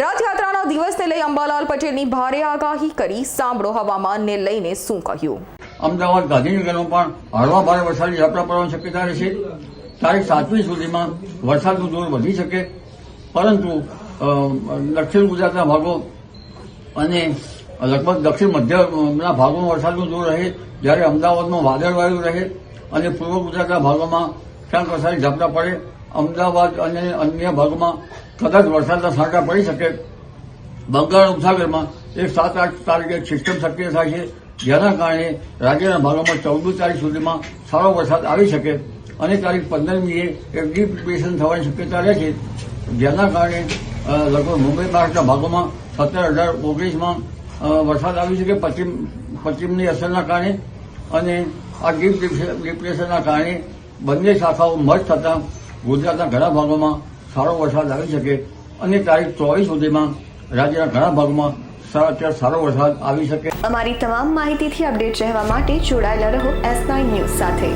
રથયાત્રાના દિવસને લઈ અંબાલાલ પટેલની ભારે આગાહી કરી સાંભળો હવામાનને લઈને શું કહ્યું. અમદાવાદ ગાંધીનગરમાં પણ હળવા ભારે વરસાદની ઝાપટા પડવાની શક્યતા રહેશે. તારીખ સાતમી સુધીમાં વરસાદનું જોર વધી શકે. પરંતુ દક્ષિણ ગુજરાતના ભાગો અને લગભગ દક્ષિણ મધ્યના ભાગોમાં વરસાદનું જોર રહે, જ્યારે અમદાવાદમાં વાદળવાયુ રહે અને પૂર્વ ગુજરાતના ભાગોમાં ક્યાંક વરસાદી ઝાપટા પડે. અમદાવાદ અને અન્ય ભાગોમાં કદાચ વરસાદના છાંટા પડી શકે. બંગાળ ઉપસાગરમાં એક સાત આઠ તારીખે સિસ્ટમ સક્રિય થાય છે. જેના કારણે રાજ્યના ભાગોમાં ચૌદમી તારીખ સુધીમાં સારો વરસાદ આવી શકે અને તારીખ પંદરમીએ એક ડીપ ડિપ્રેશન થવાની શક્યતા રહે છે. જેના કારણે લગભગ મુંબઈ મહારાષ્ટ્રના ભાગોમાં સત્તર અઢાર ઓગણીસમાં વરસાદ આવી શકે પશ્ચિમ, પશ્ચિમની અસરના કારણે અને આ ડીપ ડિપ્રેશનના કારણે બંને શાખાઓ મર્જ થતાં ગુજરાતના ઘણા ભાગોમાં સારો વરસાદ આવી શકે અને તારીખ ચોવીસ સુધીમાં રાજ્યના ઘણા ભાગોમાં સારા અત્યારે સારો વરસાદ આવી શકે. અમારી તમામ માહિતીથી અપડેટ રહેવા માટે જોડાયેલા રહો એસ ન્યૂઝ સાથે.